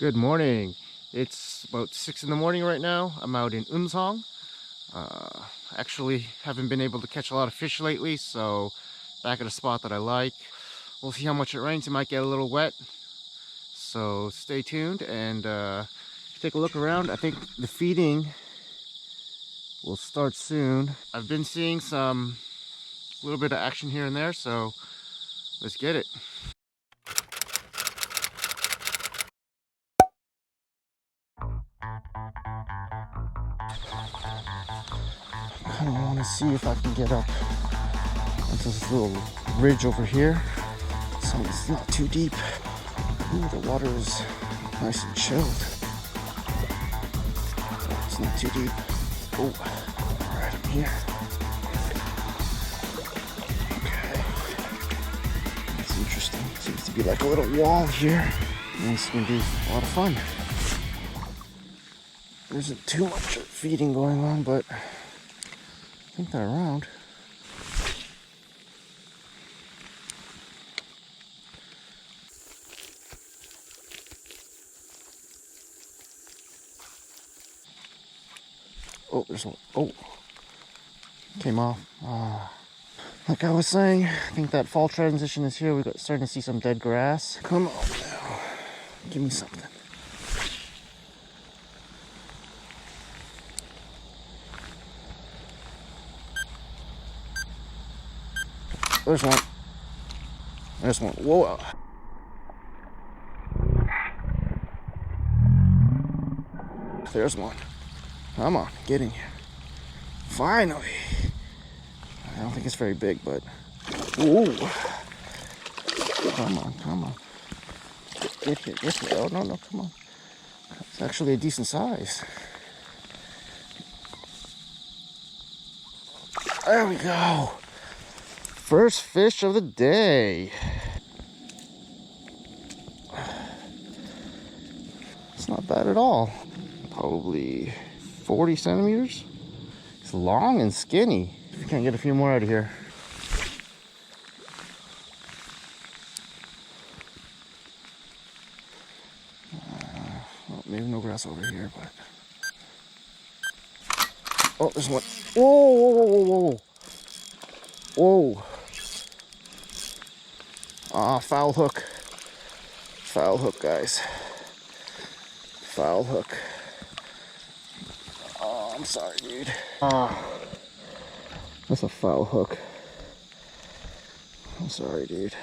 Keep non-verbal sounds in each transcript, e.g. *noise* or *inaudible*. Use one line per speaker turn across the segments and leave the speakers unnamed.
Good morning. It's about six in the morning right now. I'm out in Umsong. Uh, actually, haven't been able to catch a lot of fish lately, so back at a spot that I like. We'll see how much it rains. It might get a little wet, so stay tuned and uh, take a look around. I think the feeding will start soon. I've been seeing some little bit of action here and there, so let's get it. Kind of want to see if I can get up onto this little ridge over here. So it's not too deep. Ooh, the water is nice and chilled. It's not too deep. Oh, right up here. Okay. That's interesting. Seems to be like a little wall here. And it's gonna be a lot of fun. There isn't too much feeding going on, but think they're around. Oh, there's one. Oh, came off. Ah. Like I was saying, I think that fall transition is here. We're starting to see some dead grass. Come on now. Give me something. There's one. There's one. Whoa. There's one. Come on, get in here. Finally. I don't think it's very big, but. Ooh. Come on, come on. Get here, get here. Oh, no, no, come on. It's actually a decent size. There we go. First fish of the day. It's not bad at all. Probably 40 centimeters. It's long and skinny. We can't get a few more out of here. Uh, maybe no grass over here, but. Oh, there's one. Whoa, whoa, whoa, whoa, whoa. Whoa. Ah, foul hook. Foul hook, guys. Foul hook. Oh, I'm sorry, dude. Ah, that's a foul hook. I'm sorry, dude.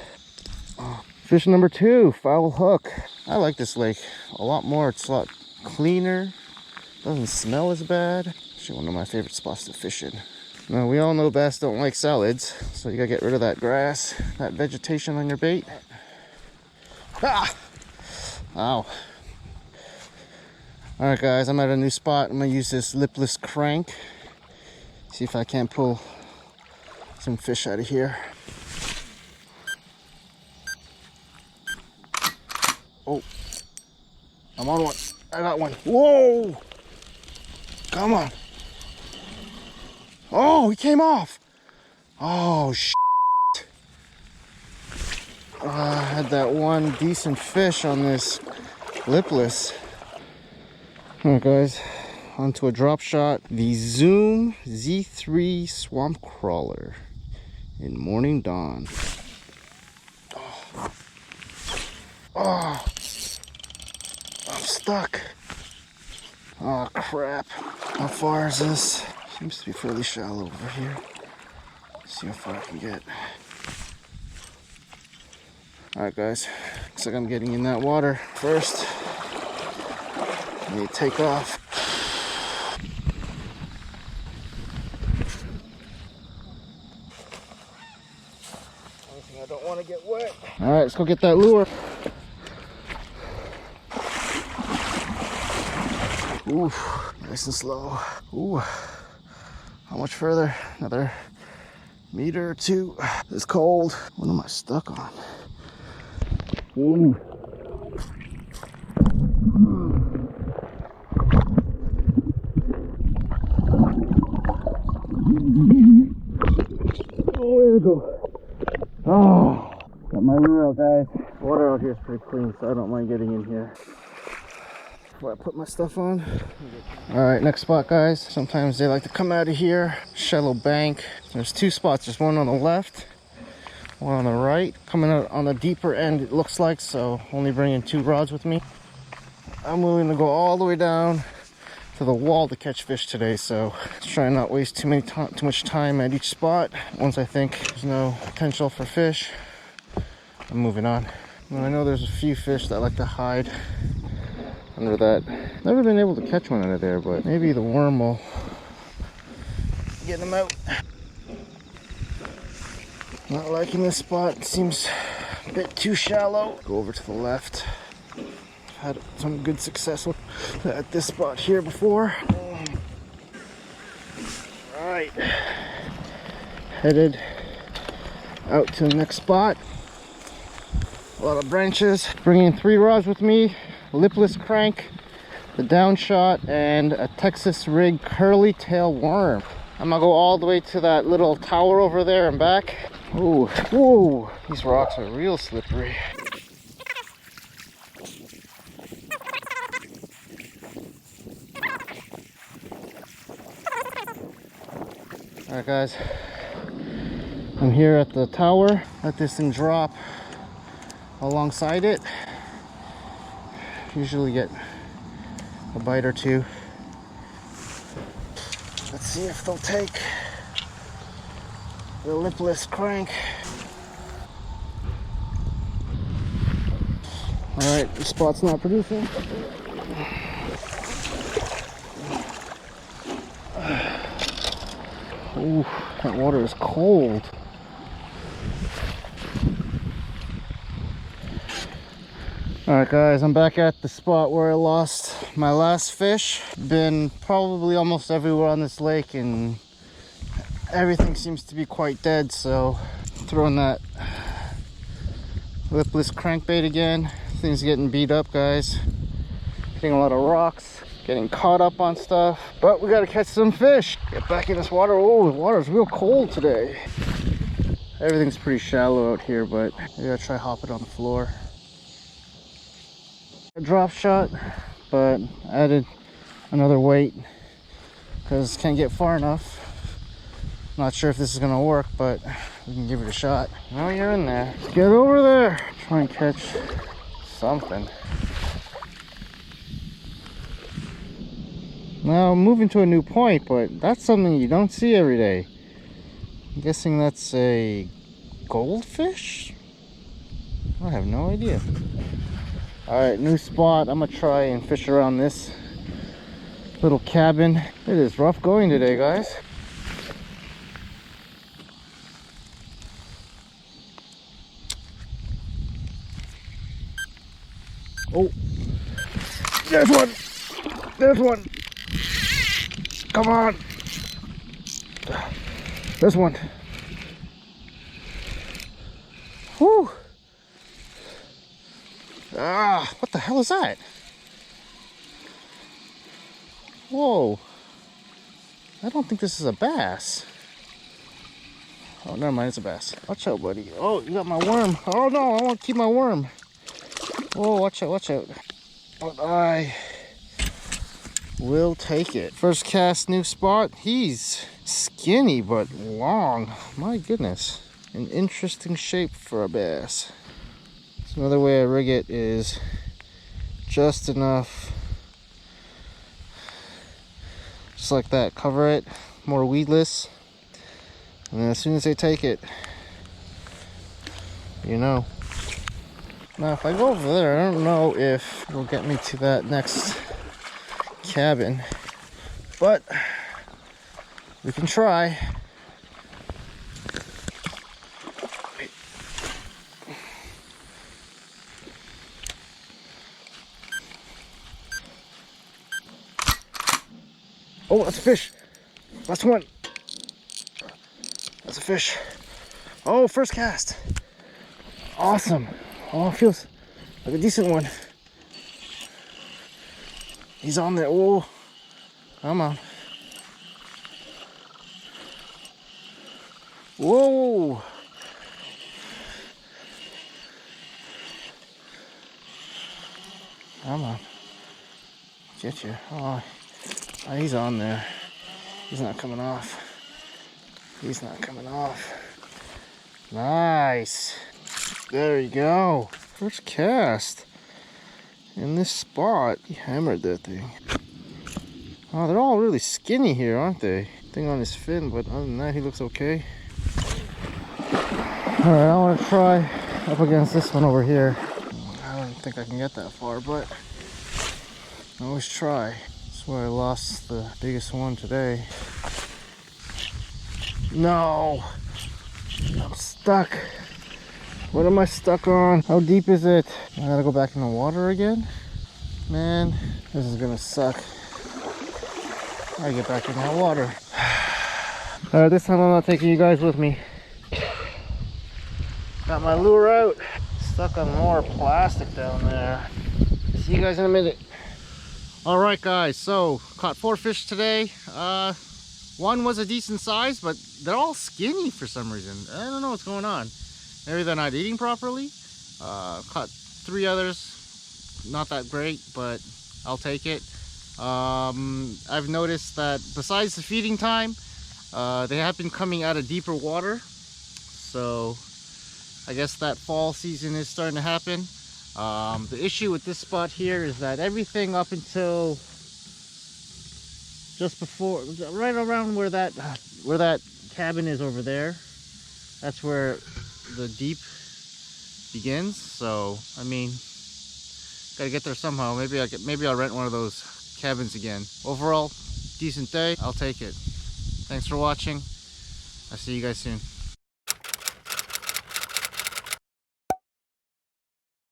Oh, fish number two, foul hook. I like this lake a lot more. It's a lot cleaner. Doesn't smell as bad. Actually, one of my favorite spots to fish in. Now, we all know bass don't like salads, so you gotta get rid of that grass, that vegetation on your bait. Ah! Ow. Alright guys, I'm at a new spot. I'm gonna use this lipless crank. See if I can't pull some fish out of here. Oh, I'm on one. I got one. Whoa! Come on. Oh, he came off. Oh, sh. Uh, I had that one decent fish on this lipless. Alright, guys, onto a drop shot. The Zoom Z3 Swamp Crawler in Morning Dawn. Oh, oh. I'm stuck. Oh, crap. How far is this? Seems to be fairly shallow over here. Let's see how far I can get. Alright guys, looks like I'm getting in that water first. I need to take off. I don't want to get wet. Alright, let's go get that lure. Ooh, nice and slow. Ooh. How much further? Another meter or two. It's cold. What am I stuck on? Ooh. Hmm. Oh, there we go. Oh, got my lure out, guys. Water out here is pretty clean, so I don't mind getting in here. Before I put my stuff on. All right, next spot, guys. Sometimes they like to come out of here. Shallow bank. There's two spots. There's one on the left, one on the right. Coming out on the deeper end, it looks like. So only bringing two rods with me. I'm willing to go all the way down to the wall to catch fish today. So try not waste too many too much time at each spot. Once I think there's no potential for fish, I'm moving on. I know there's a few fish that like to hide under that. Never been able to catch one under there, but maybe the worm will get them out. Not liking this spot. Seems a bit too shallow. Go over to the left had some good success at this spot here before. All right, headed out to the next spot. A lot of branches. Bringing three rods with me, lipless crank, the downshot, and a Texas rig curly tail worm. I'm gonna go all the way to that little tower over there and back. Ooh, whoa, these rocks are real slippery. Alright guys, I'm here at the tower. Let this thing drop alongside it. Usually get a bite or two. Let's see if they'll take the lipless crank. Alright, the spot's not producing. Ooh, that water is cold. Alright guys, I'm back at the spot where I lost my last fish. Been probably almost everywhere on this lake and everything seems to be quite dead, so throwing that lipless crankbait again. Things getting beat up guys. Hitting a lot of rocks getting caught up on stuff. But we gotta catch some fish. Get back in this water. Oh, the water's real cold today. Everything's pretty shallow out here, but maybe I'll try hopping it on the floor. A drop shot, but added another weight because can't get far enough. Not sure if this is gonna work, but we can give it a shot. Now you're in there. Get over there. Try and catch something. Now moving to a new point, but that's something you don't see every day. I'm guessing that's a goldfish? I have no idea. Alright, new spot. I'm gonna try and fish around this little cabin. It is rough going today, guys. Oh, there's one. There's one. Come on. This one. Whew. Ah, what the hell is that? Whoa. I don't think this is a bass. Oh, never mind, it's a bass. Watch out, buddy. Oh, you got my worm. Oh, no, I want to keep my worm. Oh, watch out, watch out. But I will take it. First cast, new spot. He's skinny but long. My goodness. An interesting shape for a bass. Another way I rig it is just enough. Just like that. Cover it. More weedless. And then as soon as they take it, you know. Now if I go over there, I don't know if it'll get me to that next cabin. But we can try. Oh, that's a fish. Last one. That's a fish. Oh, first cast. Awesome. Oh, feels like a decent one. He's on there. Oh, come on. Whoa. Come on. Get you. Oh, oh, he's on there. He's not coming off. He's not coming off. Nice. There you go. First cast. In this spot. He hammered that thing. Oh, they're all really skinny here, aren't they? Thing on his fin, but other than that, he looks okay. Alright, I want to try up against this one over here. I don't think I can get that far, but I always try. Why I lost the biggest one today. No! I'm stuck. What am I stuck on? How deep is it? I gotta go back in the water again? Man, this is gonna suck. I get back in that water. *sighs* Alright, this time I'm not taking you guys with me. Got my lure out. Stuck on more plastic down there. See you guys in a minute. Alright guys, so caught four fish today. Uh, one was a decent size, but they're all skinny for some reason. I don't know what's going on. Maybe they're not eating properly. Uh, caught three others. Not that great, but I'll take it. Um, I've noticed that besides the feeding time, uh, they have been coming out of deeper water. So I guess that fall season is starting to happen. Um, the issue with this spot here is that everything up until just before, right around where that where that cabin is over there, that's where the deep begins. So I mean, gotta get there somehow. Maybe I get, maybe I'll rent one of those cabins again. Overall, decent day. I'll take it. Thanks for watching. I'll see you guys soon.